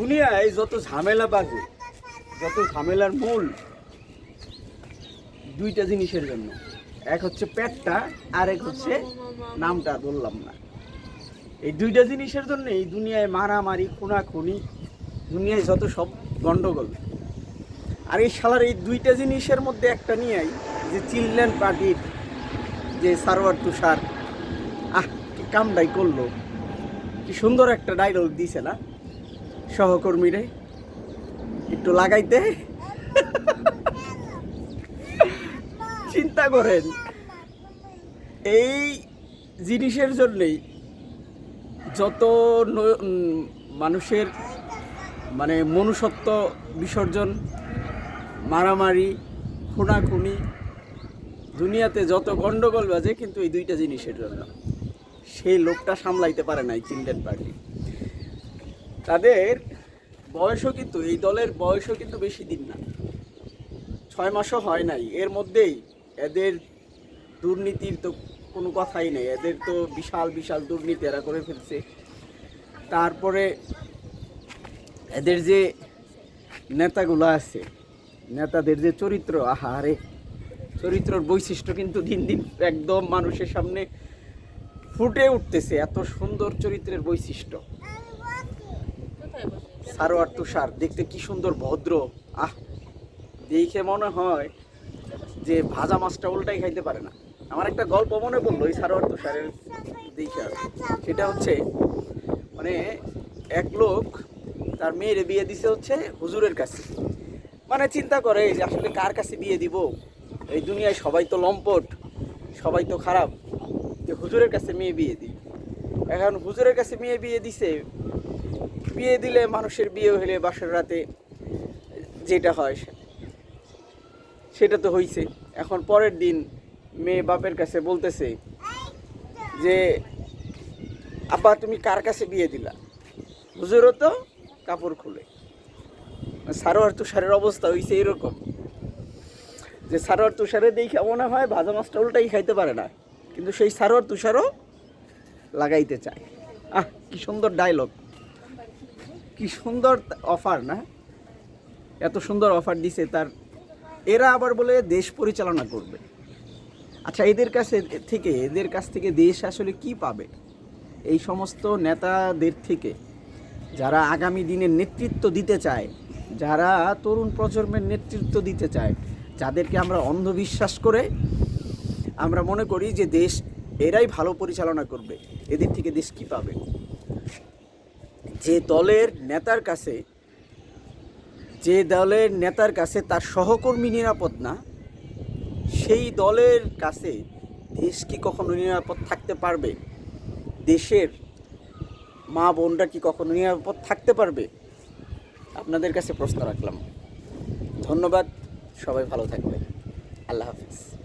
দুনিয়ায় যত ঝামেলা বাজে, যত ঝামেলার মূল, দুইটা জিনিসের জন্য। এক হচ্ছে পেটটা আর এক হচ্ছে নামটা বললাম না। এই দুইটা জিনিসের জন্য এই দুনিয়ায় মারামারি, খুনাখুনি, দুনিয়ায় যত সব গন্ডগোল। আর এই শালার এই দুইটা জিনিসের মধ্যে একটা নিয়েই যে চিলড্রেন পার্টির যে সারোয়ার তুষার, আহ, কি কামটাই করল। কি সুন্দর একটা ডায়লগ দিছে না? সহকর্মীরে একটু লাগাইতে। চিন্তা করেন, এই জিনিসের জন্যেই যত মানুষের মানে মনুষ্যত্ব বিসর্জন, মারামারি, খুনাখুনি, দুনিয়াতে যত গন্ডগোল বাজে কিন্তু এই দুইটা জিনিসের জন্য। সেই লোকটা সামলাইতে পারে নাই চিলড্রেন পার্টি। তাদের বয়সও কিন্তু, এই দলের বয়সও কিন্তু বেশি দিন না। ছয় মাসও হয় নাই। এর মধ্যেই এদের দুর্নীতির তো কোনো কথাই নেই। এদের তো বিশাল বিশাল দুর্নীতি এরা করে ফেলছে। তারপরে এদের যে নেতাগুলো আছে, নেতাদের যে চরিত্র, আহারে! চরিত্রর বৈশিষ্ট্য কিন্তু দিন দিন একদম মানুষের সামনে ফুটে উঠতেছে। এত সুন্দর চরিত্রের বৈশিষ্ট্য। সারোয়ার তুষার, দেখতে কি সুন্দর, ভদ্র। আহ, দেখে মনে হয় যে ভাজা মাছটা উল্টাই খাইতে পারে না। আমার একটা গল্প মনে পড়ল ওই সারোয়ার তুষারের দেখে সেটা হচ্ছে মানে এক লোক তার মেয়ের বিয়ে দিছে হচ্ছে হুজুরের কাছে। মানে চিন্তা করে যে আসলে কার কাছে বিয়ে দিব? এই দুনিয়ায় সবাই তো লম্পট, সবাই তো খারাপ। যে হুজুরের কাছে মেয়ে বিয়ে দিই। এখন হুজুরের কাছে মেয়ে বিয়ে দিছে বিয়ে দিলে মানুষের বিয়ে হলে বাসর রাতে যেটা হয় সেটা তো হইছে। এখন পরের দিন মেয়ে বাপের কাছে বলতেছে যে, আব্বা, তুমি কার কাছে বিয়ে দিলা? হুজুরও তো কাপড় খুলে। সারোয়ার তুষারের অবস্থা হয়েছে এরকম। যে সারোয়ার তুষারে দেখে মনে হয় ভাজা মাছটা উল্টাই খাইতে পারে না। কিন্তু সেই সারোয়ার তুষারও লাগাইতে চায়। আহ, কি সুন্দর ডায়লগ কি সুন্দর অফার না? এত সুন্দর অফার দিছে তার। এরা আবার বলে দেশ পরিচালনা করবে। আচ্ছা এদের কাছে থেকে, এদের কাছ থেকে দেশ আসলে কি পাবে? এই সমস্ত নেতাদের থেকে, যারা আগামী দিনের নেতৃত্ব দিতে চায়, যারা তরুণ প্রজন্মের নেতৃত্ব দিতে চায়, যাদেরকে আমরা অন্ধবিশ্বাস করে আমরা মনে করি যে দেশ এরাই ভালো পরিচালনা করবে। এদের থেকে দেশ কি পাবে? যে দলের নেতার কাছে, যে দলের নেতার কাছে তার সহকর্মী নিরাপদ না, সেই দলের কাছে দেশ কি কখনো নিরাপদ থাকতে পারবে? দেশের মা বোনরা কি কখনো নিরাপদ থাকতে পারবে? আপনাদের কাছে প্রশ্ন রাখলাম। ধন্যবাদ, সবাই ভালো থাকবেন। আল্লাহ হাফিজ।